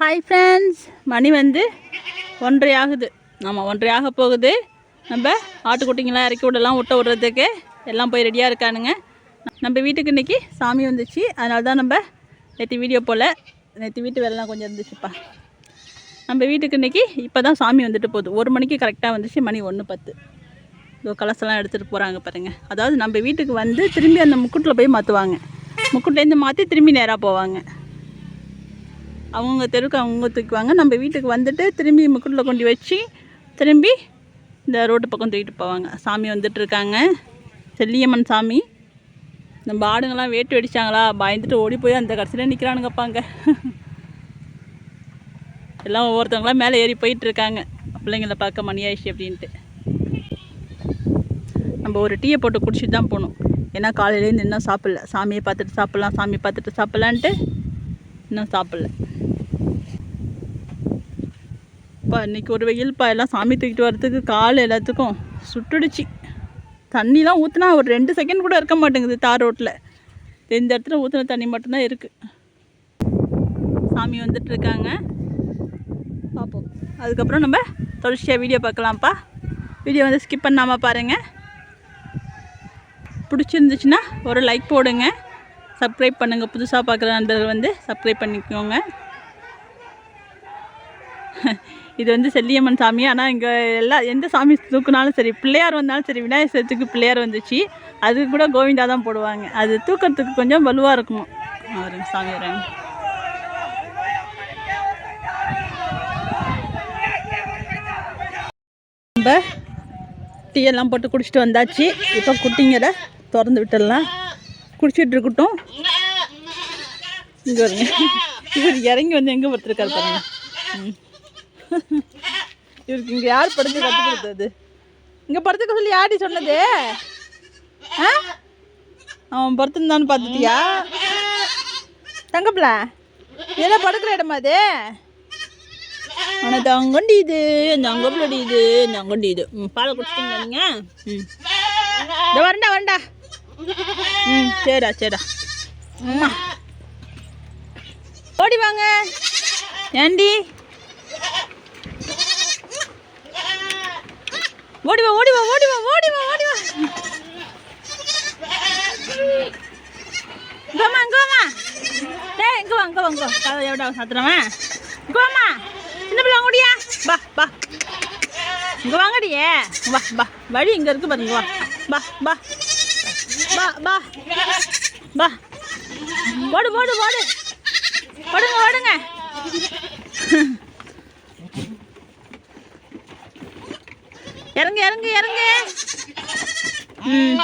Hi friends மணி வந்து ஒன்றரை ஆகுது ஆமாம் ஒன்றரை ஆக போகுது. நம்ம ஆட்டுக்குட்டிங்கெல்லாம் இறக்கி விடலாம் விட்ட விடுறதுக்கு. எல்லாம் போய் ரெடியாக இருக்கானுங்க. நம்ம வீட்டுக்கு இன்றைக்கி சாமி வந்துச்சு. அதனால தான் நம்ம நேற்று வீடியோ போல் நேற்று வீட்டு வேலைலாம் கொஞ்சம் இருந்துச்சுப்பா. நம்ம வீட்டுக்கு இன்றைக்கி இப்போ தான் சாமி வந்துட்டு போகுது. ஒரு மணிக்கு கரெக்டாக வந்துச்சு மணி ஒன்று பத்து. இதோ கலசெல்லாம் எடுத்துகிட்டு போகிறாங்க பாருங்கள் அதாவது நம்ம வீட்டுக்கு வந்து திரும்பி அந்த முக்குட்டில் போய் மாற்றுவாங்க முக்குட்லேருந்து மாற்றி திரும்பி நேராக போவாங்க. அவங்க தெருக்கு அவங்க தூக்குவாங்க. நம்ம வீட்டுக்கு வந்துட்டு திரும்பி முக்கூட்டில் கொண்டு வச்சு திரும்பி இந்த ரோட்டு பக்கம் தூக்கிட்டு போவாங்க. சாமி வந்துட்டு இருக்காங்க. செல்லியம்மன் சாமி. நம்ம ஆடுங்கள்லாம் வேட்டு வெடிச்சாங்களா? பயந்துட்டு ஓடி போய் அந்த கடைசியில் நிற்கிறானுங்கப்பாங்க எல்லாம் ஒவ்வொருத்தவங்களாம் மேலே ஏறி போயிட்டு இருக்காங்க. பிள்ளைங்கள பார்க்க மணி ஆயிடுச்சு அப்படின்ட்டு. நம்ம ஒரு டீயை போட்டு குடிச்சிட்டு தான் போகணும். ஏன்னா காலையிலேருந்து இன்னும் சாப்பிடல. சாமியை பார்த்துட்டு சாப்பிட்லாம் சாமி பார்த்துட்டு சாப்பிட்லான்ட்டு இன்னும் சாப்பிட்ல. அப்பா இன்னைக்கு ஒரு வெயில்ப்பா எல்லாம் சாமி தூக்கிட்டு வரத்துக்கு கால் எல்லாத்துக்கும் சுட்டுடுச்சு. தண்ணிலாம் ஊற்றுனா ஒரு ரெண்டு செகண்ட் கூட இருக்க மாட்டேங்குது தார் ரோட்டில் இந்த இடத்துல ஊற்றின தண்ணி மட்டும்தான் இருக்குது சாமி வந்துட்டு இருக்காங்க. பார்ப்போம் அதுக்கப்புறம் நம்ம தொடர்ச்சியாக வீடியோ பார்க்கலாம்ப்பா. வீடியோ வந்து ஸ்கிப் பண்ணாமல் பாருங்கள் பிடிச்சிருந்துச்சுன்னா ஒரு லைக் போடுங்க. சப்ஸ்கிரைப் பண்ணுங்கள் புதுசாக பார்க்குற நண்பர்கள் வந்து சப்ஸ்கிரைப் பண்ணிக்கோங்க. இது வந்து செல்லியம்மன் சாமி. ஆனால் இங்கே எல்லா எந்த சாமி தூக்குனாலும் சரி பிள்ளையார் வந்தாலும் சரி விநாயகர் சதுர்த்திக்கு பிள்ளையார் வந்துச்சு. அதுக்கு கூட கோவிந்தா தான் போடுவாங்க. அது தூக்கிறதுக்கு கொஞ்சம் வலுவாக இருக்குமா? வரும் சாமி வராங்க நம்ம டீயெல்லாம் போட்டு குடிச்சிட்டு வந்தாச்சு. இப்போ குட்டிங்களை திறந்து விட்டுடலாம். குடிச்சிட்டு இருக்கட்டும். இங்கே வருங்க இவர் இறங்கி வந்து எங்கே ஒருத்தருக்காரு பாருங்க. ம். இவருக்கு இங்கே யார் படுத்து கற்றுக் கொடுத்தது? இங்கே படுத்துக்க சொல்லி யாடி சொன்னது? ஆ? அவன் படுத்துருந்தான்னு பார்த்துட்டியா? தங்கப்பில இதெல்லாம் படுக்கிற இடமா அது? ஆனால் தங்கண்டி இது தங்கப்பிலடி இது தங்கண்டி இது. ம் பாலை குடிச்சிட்டீங்களா நீங்கள் ம். இந்த வரண்டா வரண்டா. ம் சரிடா சரிடா அம்மா. ஓடி வாங்க. ஏண்டி ஓடிவா ஓடிவா ஓடிவா ஓடிவா ஓடிவா. Coma coma. டே இங்க வா இங்க வா இங்க கதை எவ்வளோ சாத்துறவன் கோமா சின்ன பிள்ளை ஓடியா. பா பா இங்க வாங்கடியே வா பா வழி இங்க இருக்கு பாருங்க வா. பா பா பா பா பா ஓடு ஓடு ஓடு. ஓடுங்க ஓடுங்க. இறங்கு இறங்கு இறங்கு. ம்.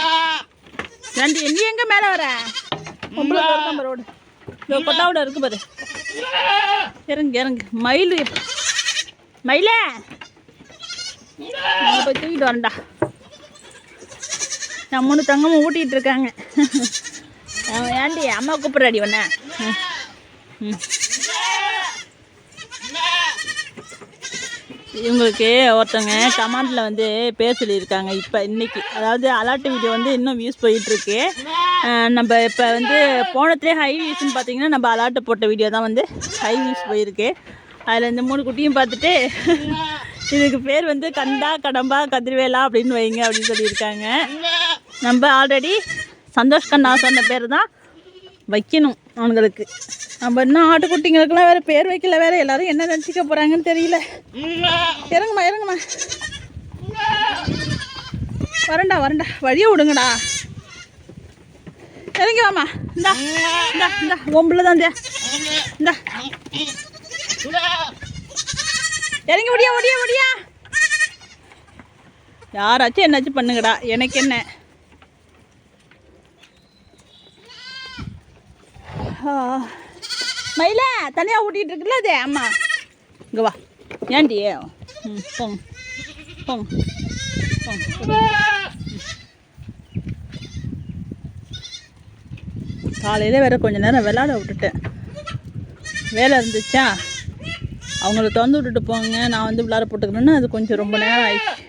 ரெண்டு நீ எங்க மேல வர? ரோடு கொட்டாவோட இருக்கு பாரு. இறங்கு இறங்கு. மயில். மயிலே. போய் தூக்கிட்டு வரேன்டா. நம்மனு தங்கமும் ஊட்டிகிட்டு இருக்காங்க. அவன் ஏண்டி அம்மா கூப்பிட்றாடி உன்ன ம் ம் இவங்களுக்கு ஒருத்தவங்க கமெண்டில் வந்து பேர் சொல்லியிருக்காங்க இப்போ இன்றைக்கி அதாவது அலாட்டு வீடியோ வந்து இன்னும் வியூஸ் போயிட்டுருக்கு. நம்ம இப்போ வந்து போனத்துலேயே ஹை வியூஸ்னு பார்த்தீங்கன்னா நம்ம அலாட்டு போட்ட வீடியோ தான் வந்து ஹை வியூஸ் போயிருக்கு. அதில் இந்த மூணு குட்டியும் பார்த்துட்டு இதுக்கு பேர் வந்து கண்டா கடம்பா கதிர்வேலா அப்படின்னு வைங்க அப்படின்னு சொல்லியிருக்காங்க. நம்ம ஆல்ரெடி சந்தோஷ் கண்ணா சொன்ன பேர் தான் வைக்கணும். அவனுங்களுக்கு. நம்ம இன்னும் ஆட்டுக்குட்டிங்களுக்கெல்லாம் வேறு பேர் வைக்கல வேறு எல்லாரும் என்ன நினச்சிக்க போகிறாங்கன்னு தெரியல. இறங்குமா இறங்குமா. வரண்டா வரண்டா. வழியை விடுங்கடா. இறங்கி வாமா. இந்தா இந்தா இந்தா. ஒம்பில் தான் இந்தா. இறங்கி முடியா முடியா முடியா யாராச்சும் என்னாச்சும் பண்ணுங்கடா. எனக்கு என்ன? மயில தனியாக ஊட்டிகிட்டு இருக்குல்ல அது? அம்மா. இங்கே வா. ஏன்டி ம் போங்க போங்க போங்க காலையில் வேற கொஞ்ச நேரம் விளாட விட்டுட்டேன். வேலை இருந்துச்சா? அவங்கள திறந்து விட்டுட்டு போங்க. நான் வந்து விளாட போட்டுக்கிறேன்னு அது கொஞ்சம் ரொம்ப நேரம் ஆயிடுச்சு.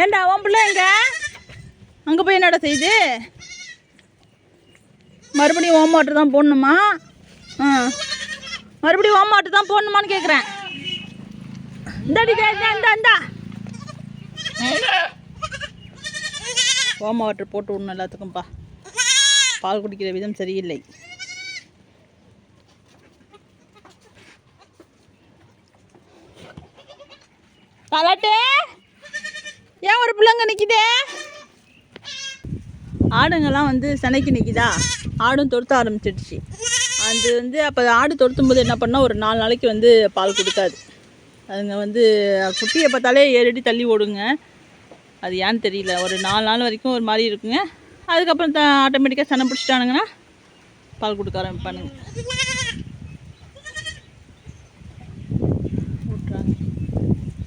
ஏன்டா உன் பிள்ளைங்க அங்கே போய் என்னடா செய்யுது மறுபடியும் ஓம் வாட்டர் தான் போடணுமா? ஆ. மறுபடியும் ஓம் வாட்டர் தான் போடணுமான்னு கேட்குறேன் இந்தாடி இந்தா இந்தா, இந்தா இந்தா. ஓம வாட்டர் போட்டு விடணும் எல்லாத்துக்கும்ப்பா பால் குடிக்கிற விதம் சரியில்லை. கலாட்டே ஏன் ஒரு பிள்ளைங்க நிற்கிதே ஆடுங்கெல்லாம் வந்து சினைக்கு நிற்கிதா ஆடும் தொடுத்த ஆரம்பிச்சிடுச்சு. அது வந்து அப்போ ஆடு தொடுத்தும் போது என்ன பண்ணால் ஒரு நாலு நாளைக்கு வந்து பால் கொடுக்காது. அதுங்க வந்து குட்டியை பார்த்தாலே ஏழடி தள்ளி ஓடுங்க. அது ஏன்னு தெரியல. ஒரு நாலு நாள் வரைக்கும் ஒரு மாதிரி இருக்குங்க. அதுக்கப்புறம் த ஆட்டோமேட்டிக்காக சனை பிடிச்சிட்டானுங்கன்னா பால் கொடுக்க ஆரம்பிப்பானுங்க.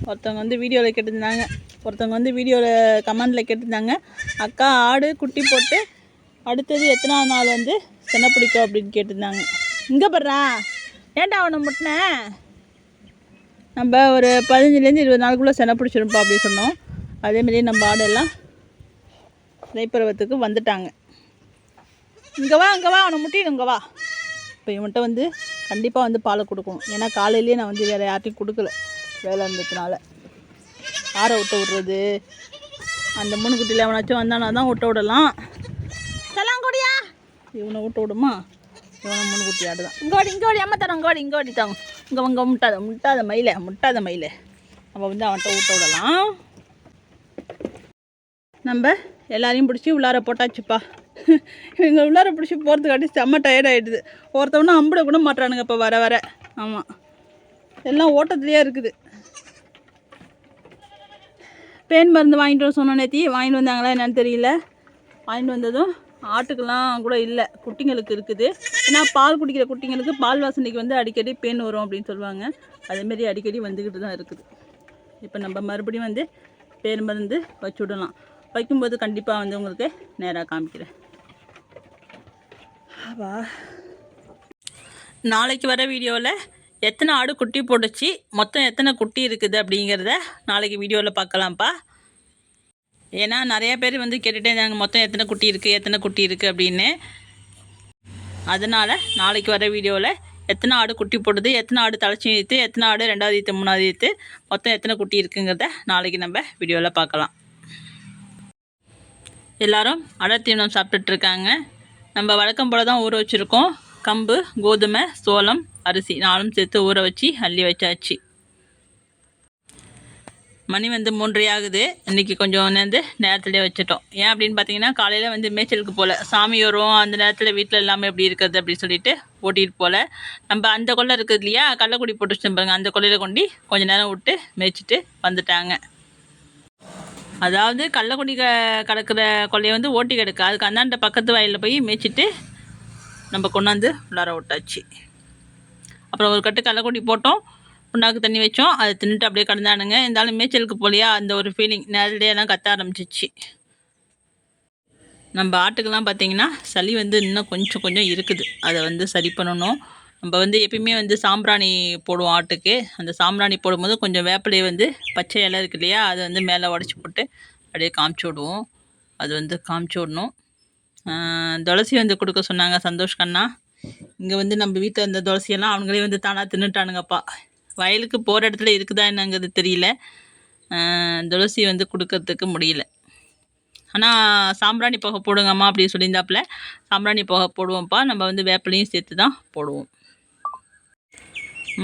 ஒருத்தவங்க வந்து வீடியோவில் கேட்டிருந்தாங்க. ஒருத்தவங்க வந்து வீடியோவில் கமெண்டில் கேட்டிருந்தாங்க. அக்கா ஆடு குட்டி போட்டு அடுத்தது எத்தனாவது நாள் வந்து செனை பிடிக்கும் அப்படின்னு கேட்டிருந்தாங்க. இங்கே படுறா ஏன்டா அவனை முட்டினேன் நம்ம ஒரு பதினஞ்சுலேருந்து இருபது நாளுக்குள்ளே செனை பிடிச்சிருப்போம் அப்படின்னு சொன்னோம். அதேமாரி நம்ம ஆடெல்லாம் இலைப்பருவத்துக்கு வந்துட்டாங்க. இங்கே வா இங்கே வா அவனை முட்டிடு இங்கே வா. இப்போ இவன்கிட்ட வந்து கண்டிப்பாக வந்து பாலை கொடுக்கணும். ஏன்னா காலையிலேயே நான் வந்து வேறு யார்ட்டையும் கொடுக்கல. வேலை இருந்ததுனால. ஆற விட்டு விட்றது. அந்த மூணு குட்டியில் எவனாச்சும் வந்தானா தான் விட்ட விடலாம். சலாங்கோடியா இவனை விட்டு விடுமா? இவனை மூணு குட்டி ஆடுதான் இங்கோடி இங்கோடி அம்மா தரோம் இங்கோடி இங்கோடி தாங்க இங்கே இங்கே முட்டாத முட்டாத மயில முட்டாத மயில. நம்ம வந்து அவன்கிட்ட விட்ட விடலாம். நம்ம எல்லாரையும் பிடிச்சி உள்ளார போட்டாச்சுப்பா. இவங்க உள்ளார பிடிச்சி போகிறதுக்காட்டி செம்ம டயர்ட் ஆகிடுது ஒருத்தவனும் அம்பிட கூட மாட்டுறானுங்க இப்போ வர வர. ஆமாம் எல்லாம் ஓட்டத்துலேயே இருக்குது. பேன் மருந்து வாங்கிட்டு வர சொன்ன நேத்தி. வாங்கிட்டு வந்தாங்களா என்னன்னு தெரியல. வாங்கிட்டு வந்ததும் ஆட்டுக்கெல்லாம் கூட இல்லை. குட்டிங்களுக்கு இருக்குது. ஏன்னா பால் குடிக்கிற குட்டிங்களுக்கு பால் வாசனைக்கு வந்து அடிக்கடி பேன் வரும் அப்படின்னு சொல்லுவாங்க. அதேமாரி அடிக்கடி வந்துக்கிட்டு தான் இருக்குது. இப்போ நம்ம மறுபடியும் வந்து பேர் மருந்து வச்சு விடலாம். வைக்கும்போது கண்டிப்பாக வந்து உங்களுக்கு நேராக காமிக்கிறேன். வா. நாளைக்கு வர வீடியோவில் எத்தனை ஆடு குட்டி போட்டுச்சு? மொத்தம் எத்தனை குட்டி இருக்குது அப்படிங்கிறத நாளைக்கு வீடியோவில் பார்க்கலாம்ப்பா. ஏன்னா நிறைய பேர் வந்து கேட்டுகிட்டே இருந்தாங்க மொத்தம் எத்தனை குட்டி இருக்குது எத்தனை குட்டி இருக்குது அப்படின்னு. அதனால் நாளைக்கு வர வீடியோவில் எத்தனை ஆடு குட்டி போடுது எத்தனை ஆடு தலைச்சி ஈத்து எத்தனை ஆடு ரெண்டாவது ஈத்து மூணாவது ஈத்து மொத்தம் எத்தனை குட்டி இருக்குங்கிறத நாளைக்கு நம்ம வீடியோவில் பார்க்கலாம். எல்லோரும் அடர் தீவனம் இருக்காங்க. நம்ம வழக்கம் போல் தான் ஊற வச்சுருக்கோம். கம்பு கோதுமை சோளம் அரிசி நாலும் சேர்த்து ஊற வச்சு அள்ளி வச்சாச்சு. மணி வந்து மூன்றரை ஆகுது. இன்றைக்கி கொஞ்சம் வந்து நேரத்துலேயே வச்சுட்டோம். ஏன் அப்படின்னு பார்த்தீங்கன்னா காலையில் வந்து மேய்ச்சலுக்கு போகல சாமி வரும் அந்த நேரத்தில் வீட்டில் இல்லாமல் எப்படி இருக்கிறது அப்படின்னு சொல்லிட்டு ஓட்டிகிட்டு போகல நம்ம அந்த கொல்லை இருக்குது இல்லையா? கள்ளக்குடி போட்டு வச்சு பாருங்க. அந்த கொல்லையில் கொண்டு கொஞ்சம் நேரம் விட்டு மேய்ச்சிட்டு வந்துட்டாங்க. அதாவது கள்ளக்குடி க கிடக்கிற கொல்லையை வந்து ஓட்டி கிடக்கு. அதுக்கு அந்தாண்ட பக்கத்து வயலில் போய் மேய்ச்சிட்டு நம்ம கொண்டாந்து உள்ளார விட்டாச்சு. அப்புறம் ஒரு கட்டு கள்ளக்குடி போட்டோம். புண்ணாக்கு தண்ணி வச்சோம். அதை தின்னுட்டு அப்படியே கிடந்தானுங்க. இருந்தாலும் மேய்ச்சலுக்கு போலியா அந்த ஒரு ஃபீலிங் நேரடியெல்லாம் கத்த ஆரம்பிச்சிச்சு. நம்ம ஆட்டுக்கெல்லாம் பார்த்தீங்கன்னா சளி வந்து இன்னும் கொஞ்சம் கொஞ்சம் இருக்குது. அதை வந்து சரி பண்ணணும். நம்ம வந்து எப்பயுமே வந்து சாம்பிராணி போடுவோம் ஆட்டுக்கு. அந்த சாம்பிராணி போடும்போது கொஞ்சம் வேப்பிலையை வந்து பச்சை இலை இருக்கு இல்லையா அதை வந்து மேலே உடச்சி போட்டு அப்படியே காமிச்சு விடுவோம். அது வந்து காமிச்சு விடணும். துளசி வந்து கொடுக்க சொன்னாங்க சந்தோஷ் கண்ணா இங்கே வந்து நம்ம வீட்டில் இருந்த துளசியெல்லாம் அவங்களே வந்து தானாக தின்னுட்டானுங்கப்பா. வயலுக்கு போகிற இடத்துல இருக்குதா என்னங்கிறது தெரியல. துளசி வந்து கொடுக்கறதுக்கு முடியல. ஆனால் சாம்பிராணி புகை போடுங்கம்மா அப்படின்னு சொல்லியிருந்தாப்புல. சாம்பிராணி புகை போடுவோம்ப்பா. நம்ம வந்து வேப்பிலையும் சேர்த்து தான் போடுவோம்.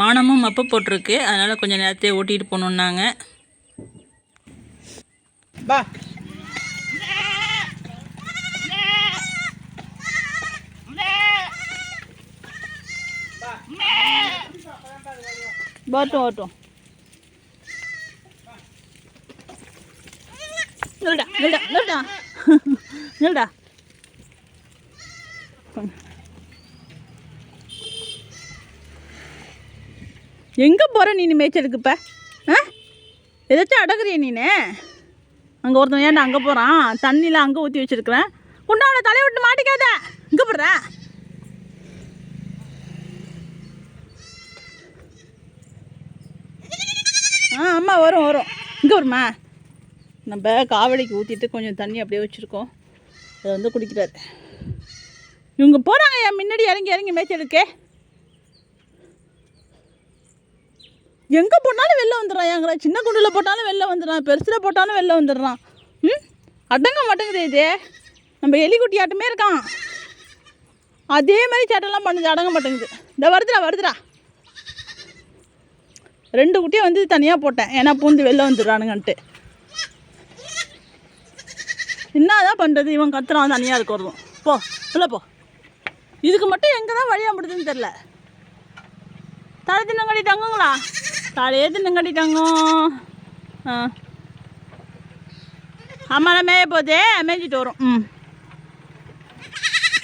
மானமும் மப்பு போட்டிருக்கு. அதனால் கொஞ்சம் நேரத்தையே ஓட்டிகிட்டு போகணுன்னாங்க பா வரட்டும் வரட்டும் நில்டா நில்டா நில்டா நில்டா எங்கே போகிற நீ மேய்ச்சலுக்கு இப்போ? ஆ? எதாச்சும் அடகுறிய நீனு? அங்கே ஒருத்தன் ஏன்டா அங்கே போகிறான் தண்ணிலாம் அங்கே ஊற்றி வச்சிருக்கிறேன். குண்டாவில் தலையை விட்டு மாட்டிக்காத. இங்கே போடுற ஆ அம்மா வரும் வரும். இங்கே வருமா? நம்ம காவடிக்கு ஊற்றிட்டு கொஞ்சம் தண்ணி அப்படியே வச்சுருக்கோம். அதை வந்து குடிக்கிறாரு. இவங்க போகிறாங்க என் முன்னாடி இறங்கி இறங்கி மேய்ச்சலுக்கே எங்கே போட்டாலும் வெளில வந்துடுறான் எங்களை சின்ன குண்டில் போட்டாலும் வெளில வந்துடுறான் பெருசில் போட்டாலும் வெளில வந்துடுறான். ம்? அடங்க மாட்டேங்குது இது. நம்ம எலிக்குட்டி ஆட்டமே இருக்கான். அதே மாதிரி சேட்டெல்லாம் பண்ணுது. அடங்க மாட்டேங்குது. இந்த வருதுடா வருதுடா. ரெண்டு குட்டியை வந்து தனியாக போட்டேன். ஏன்னா பூந்து வெளில வந்துடுறானுங்கன்ட்டு. என்ன தான் பண்ணுறது இவன் கத்துறான் தனியாக இருக்கிறதும். போ இல்லை போ. இதுக்கு மட்டும் எங்கே தான் வழியாக முடியுதுன்னு தெரில தலை தின்னங்கடி தங்குங்களா? தலையே தின்னங்கடி தங்கும். ஆ. அம்மா மேய போதே மேய்ஞ்சிட்டு வரும். ம்.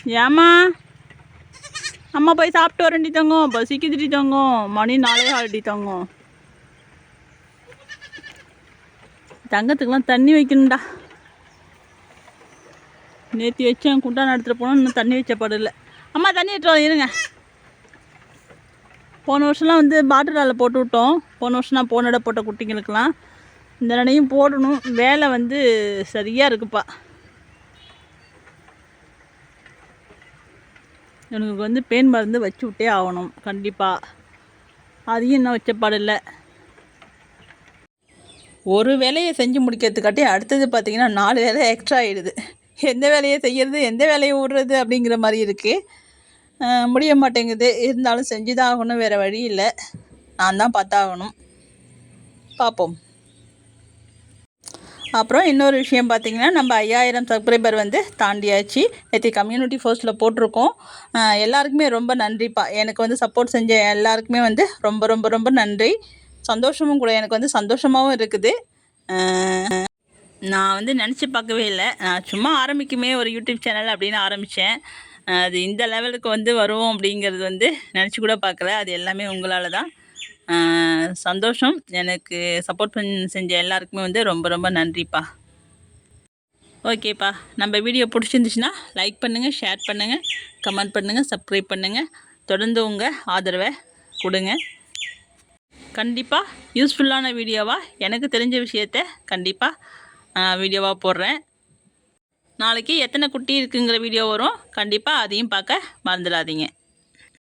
ஏம்மா? அம்மா போய் சாப்பிட்டு வரண்டி தங்கம். பசிக்குதுடி தங்கும். மணி நாளே ஆல்டி தங்கும். தங்கத்துக்கெல்லாம் தண்ணி வைக்கணும்டா. நேற்று வச்சேன் குண்டா நடத்துகிற போனால் இன்னும் தண்ணி வச்ச படல அம்மா தண்ணி எடுத்துட்டு இருங்க. போன வருஷம்லாம் வந்து பாட்டிலால் போட்டு விட்டோம். போன வருஷம் நான் போன இடம் போட்ட குட்டிங்களுக்கெல்லாம். இந்த நடையும் போடணும். வேலை வந்து சரியாக இருக்குப்பா. எனக்கு வந்து பேன் மருந்து வச்சு விட்டே ஆகணும் கண்டிப்பாக அதையும் இன்னும் வச்ச பாடில்லை. ஒரு வேலையை செஞ்சு முடிக்கிறதுக்காட்டி அடுத்தது பார்த்திங்கன்னா நாலு வேலை எக்ஸ்ட்ரா ஆகிடுது எந்த வேலையை செய்கிறது எந்த வேலையை விடுறது அப்படிங்கிற மாதிரி இருக்குது முடிய மாட்டேங்குது. இருந்தாலும் செஞ்சு தான் ஆகணும் வேறு வழி இல்லை. நான் தான் பார்த்தாகணும். பார்ப்போம். அப்புறம் இன்னொரு விஷயம் பார்த்தீங்கன்னா நம்ம ஐயாயிரம் சப்ஸ்கிரைபர் வந்து தாண்டியாச்சு. நேற்று கம்யூனிட்டி ஃபோர்ஸில் போட்டிருக்கோம். எல்லாருக்குமே ரொம்ப நன்றிப்பா. எனக்கு வந்து சப்போர்ட் செஞ்ச எல்லாருக்குமே வந்து ரொம்ப ரொம்ப ரொம்ப நன்றி. சந்தோஷமும் கூட எனக்கு வந்து சந்தோஷமாகவும் இருக்குது. நான் வந்து நினச்சி பார்க்கவே இல்லை. நான் சும்மா ஆரம்பிக்குமே ஒரு யூடியூப் சேனல் அப்படின்னு ஆரம்பித்தேன் அது இந்த லெவலுக்கு வந்து வரும் அப்படிங்கிறது வந்து நினச்சி கூட பார்க்கல. அது எல்லாமே உங்களால் தான். சந்தோஷம். எனக்கு சப்போர்ட் பண்ணி செஞ்ச எல்லாருக்குமே வந்து ரொம்ப ரொம்ப நன்றிப்பா. ஓகேப்பா. நம்ம வீடியோ பிடிச்சிருந்துச்சுன்னா லைக் பண்ணுங்கள் ஷேர் பண்ணுங்கள் கமெண்ட் பண்ணுங்கள் சப்ஸ்கிரைப் பண்ணுங்கள் தொடர்ந்து உங்கள் ஆதரவை கொடுங்க. கண்டிப்பாக யூஸ்ஃபுல்லான வீடியோவாக எனக்கு தெரிஞ்ச விஷயத்த கண்டிப்பாக வீடியோவாக போடுறேன். நாளைக்கு எத்தனை குட்டி இருக்குங்கிற வீடியோ வரும்? கண்டிப்பாக அதையும் பார்க்க மறந்துடாதீங்க.